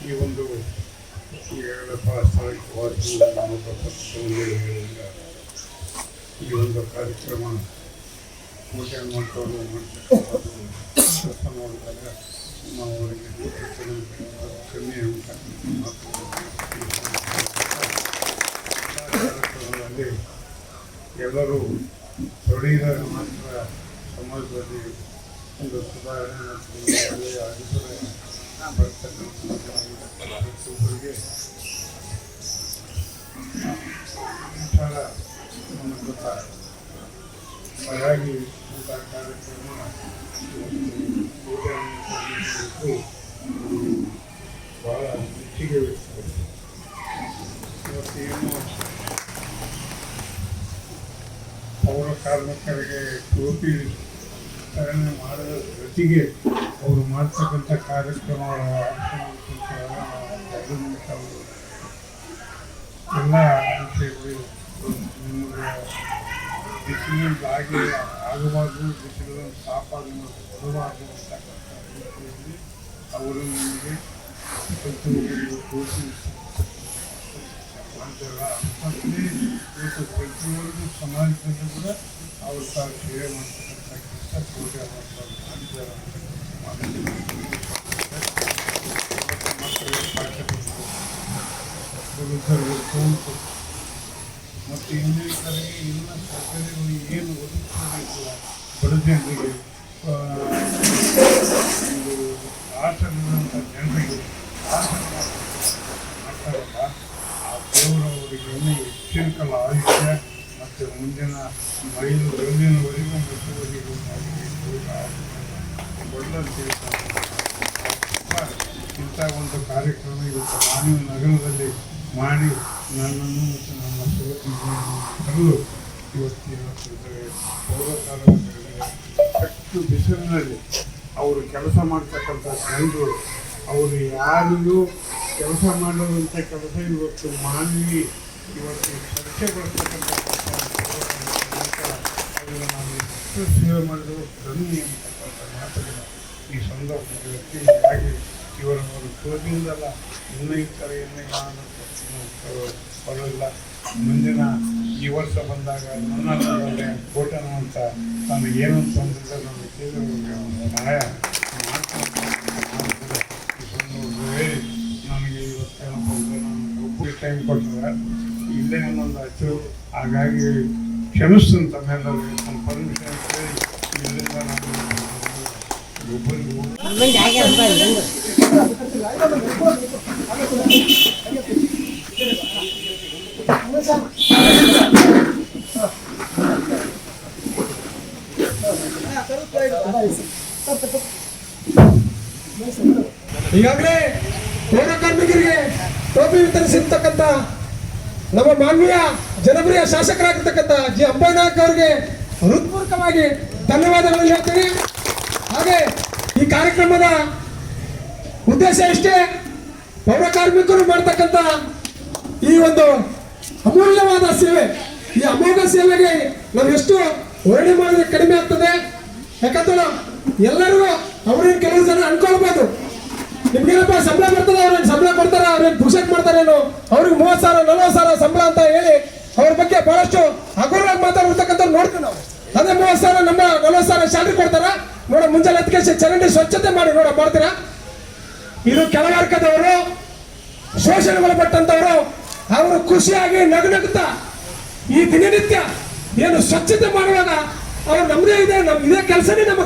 ಈ ಒಂದು ಈಗಾಗಲೇ ಈ ಒಂದು ಕಾರ್ಯಕ್ರಮ ಪೂಜೆ ಮಾಡುವಂಥವ್ರು ಮಾಡ್ತಕ್ಕಂಥದ್ದು ಅವರಿಗೆ ಕಮ್ಮಿ ಅಂತ ಎಲ್ಲರೂ ತೊಡಗಿದಾಗ ಮಾತ್ರ ಸಮಾಜದಲ್ಲಿ ಒಂದು ಸುಧಾರಣೆ ಒಳ್ಳೆಯ ಅಭಿಪ್ರಾಯ ಬರ್ತಕ್ಕಂಥ ಪ್ರತಿಯೊಬ್ಬರಿಗೆ ವಿಚಾರ ನಮಗೆ ಗೊತ್ತಾಗ್ತದೆ ಹಾಗಾಗಿ ಇಂಥ ಕಾರ್ಯಕ್ರಮ ಭಾಳ ಮೆಚ್ಚುಗೆ ವ್ಯಕ್ತಪಡಿಸಿದೆ ಇವತ್ತೇನು ಪೌರ ಕಾರ್ಮಿಕರಿಗೆ ಟೋಪಿ ವಿತರಣೆ ಮಾಡೋದ್ರ ಜೊತೆಗೆ ಅವರು ಮಾಡ್ತಕ್ಕಂಥ ಕಾರ್ಯಕ್ರಮ ಎಲ್ಲ ಬಿಸಿಲಿಂದಾಗಿ ಆಗಬಾರ್ದು ಬಿಸಿಲನ್ನು ಸಾಪಾಗಿ ಬರಬಾರ್ದು ಅಂತಕ್ಕಂಥ ಅವರು ನಮಗೆ ತೋರಿಸಿ ಮಾಡ್ತಾರೆ ಪ್ರತಿಯೊಂದು ಸಮಾಜದಲ್ಲಿ ಕೂಡ ಅವ್ರು ತಾವು ಸೇವೆ ಮಾಡ್ತಾರೆ. ಮಕ್ಕಳಿಗೆ ಮತ್ತು ಇನ್ನಿತರಿಗೆ ಎಲ್ಲ ಸರ್ಕಾರಗಳು ಏನು ಒದಗಿಸಬೇಕು ಬಡ ಜನರಿಗೆ ಒಂದು ಆಸನಗಳಂಥ ಜನರಿಗೆ ಆಸನ ಮಾಡ್ತಾರಲ್ಲ ಆ ದೇವರು ಅವರಿಗೆ ಇನ್ನೂ ಹೆಚ್ಚಿನ ಕಾಲ ಆಯುಷ್ಯ ಮತ್ತು ಮುಂದಿನ ಮೈಲು ಮುಂದಿನವರೆಗೂ ಮುಟ್ಟುವರೆಗೂ ಒಳ್ಳೆಯ ಇಂಥ ಒಂದು ಕಾರ್ಯಕ್ರಮ ಇವತ್ತು ಮಾನವ ನಗರದಲ್ಲಿ ಮಾಡಿ ನನ್ನನ್ನು ಮತ್ತು ನಮ್ಮ ಸಹೋದರರನ್ನು ಕರೆದು ಇವತ್ತು ಇವತ್ತು ಪೌರ ಅಷ್ಟು ಬಿಸಿಲಿನಲ್ಲಿ ಅವರು ಕೆಲಸ ಮಾಡ್ತಕ್ಕಂಥ ಜನರು ಅವರು ಯಾರಿಗೂ ಕೆಲಸ ಮಾಡುವಂಥ ಕೆಲಸ ಇವತ್ತು ಮಾನವಿ, ಇವತ್ತು ನಾವು ಎಷ್ಟು ಸೇವೆ ಮಾಡಿದ್ರು ಧನ್ಯ ಅಂತಕ್ಕಂಥ ಮಾತುಗಳು ಈ ಸಂದರ್ಭದಲ್ಲಿ ವ್ಯಕ್ತಿಯಾಗಿ ಇವರ ಒಂದು ತೋರಿನಿಂದಲ್ಲ ಇನ್ನೂ ಇರ್ತಾರೆ ಇನ್ನೂ ನಾನು ಬರೋಲ್ಲ ಮುಂದಿನ ಈ ವರ್ಷ ಬಂದಾಗ ನನ್ನ ಕೋಟನ ಅಂತ ನಾನು ಏನು ತಂದಿಲ್ಲ ನಾನು ಕೇಳಿದ್ರೆ ಸಹಾಯ ಸಂದರ್ಭದಲ್ಲಿ ನನಗೆ ಇವತ್ತೇನಪ್ಪ ಅಂದರೆ ನಾನು ಟೈಮ್ ಕೊಟ್ಟರೆ ಇಲ್ಲೇ ಇನ್ನೊಂದು ಹಚ್ಚು ಹಾಗಾಗಿ ಕ್ಷಮಿಸ್ತೀನಿ ತಮ್ಮೆಲ್ಲರಿಗೆ ನಮ್ಮ ಪರ್ಮಿಷನ್ ನಾನು ಈಗಾಗಲೇ ಪೌರ ಕಾರ್ಮಿಕರಿಗೆ ಟೋಪಿ ವಿತರಿಸಿರ್ತಕ್ಕಂಥ ನಮ್ಮ ಮಾನ್ವೀಯ ಜನಪ್ರಿಯ ಶಾಸಕರಾಗಿರ್ತಕ್ಕಂಥ ಜಿ. ಅಂಬಯ್ಯನಾಯಕ್ ಅವರಿಗೆ ಹೃತ್ಪೂರ್ವಕವಾಗಿ ಧನ್ಯವಾದಗಳನ್ನು ಹೇಳ್ತೀನಿ. ಹಾಗೆ ಈ ಕಾರ್ಯಕ್ರಮದ ಉದ್ದೇಶ ಇಷ್ಟೇ, ಪೌರ ಕಾರ್ಮಿಕರು ಮಾಡ್ತಕ್ಕಂಥ ಈ ಒಂದು ಅಮೂಲ್ಯವಾದ ಸೇವೆ, ಈ ಅಮೋಘ ಸೇವೆಗೆ ನಾವು ಎಷ್ಟು ವರ್ಣೆ ಮಾಡಿದ್ರೆ ಕಡಿಮೆ ಆಗ್ತದೆ. ಯಾಕಂದ್ರೆ ಎಲ್ಲರೂ ಅವ್ರೇನು ಕೆಲವು ಜನ ಅನ್ಕೊಳ್ಬೋದು. ನಿಮ್ಗೇನಪ್ಪ ಸಂಬಳ ಬರ್ತದೆ, ಅವ್ರೇನು ಸಂಬಳ ಕೊಡ್ತಾರ, ಅವ್ರೇನು ಪುಷಕ್ ಮಾಡ್ತಾರೇನು, ಅವ್ರಿಗೆ ಮೂವತ್ತು ಸಾವಿರ, ನಲವತ್ತು ಸಾವಿರ ಸಂಬಳ ಅಂತ ಹೇಳಿ ಅವ್ರ ಬಗ್ಗೆ ಬಹಳಷ್ಟು ಹಗುರವಾಗಿ ಮಾತಾಡಿರ್ತಕ್ಕಂಥ ನೋಡ್ತೀವಿ ನಾವು. ಅದೇ ಮೂವತ್ತು ಸಾವಿರ ನಮ್ಮ ನಲವತ್ತು ಸಾವಿರ ಸ್ಯಾಲ್ರಿ ಕೊಡ್ತಾರ. ನೋಡ, ಮುಂಜಾನೆ ಹತ್ತಿಗೆ ಚರಂಡಿ ಸ್ವಚ್ಛತೆ ಮಾಡಿ ನೋಡ, ಮಾಡ್ತೀರಾ? ಇದು ಕೆಳವರ್ಗದವರು ಶೋಷಣೆಗೊಳಪಟ್ಟಂತವರು ಅವರು ಖುಷಿಯಾಗಿ ನಗುನಗುತ್ತಾ ಈ ದಿನನಿತ್ಯ ಏನು ಸ್ವಚ್ಛತೆ ಮಾಡುವಾಗ ಅವ್ರು ನಮ್ದೇ ಇದೆ, ನಮ್ ಇದೇ ಕೆಲಸನೇ ಕಾಯಕ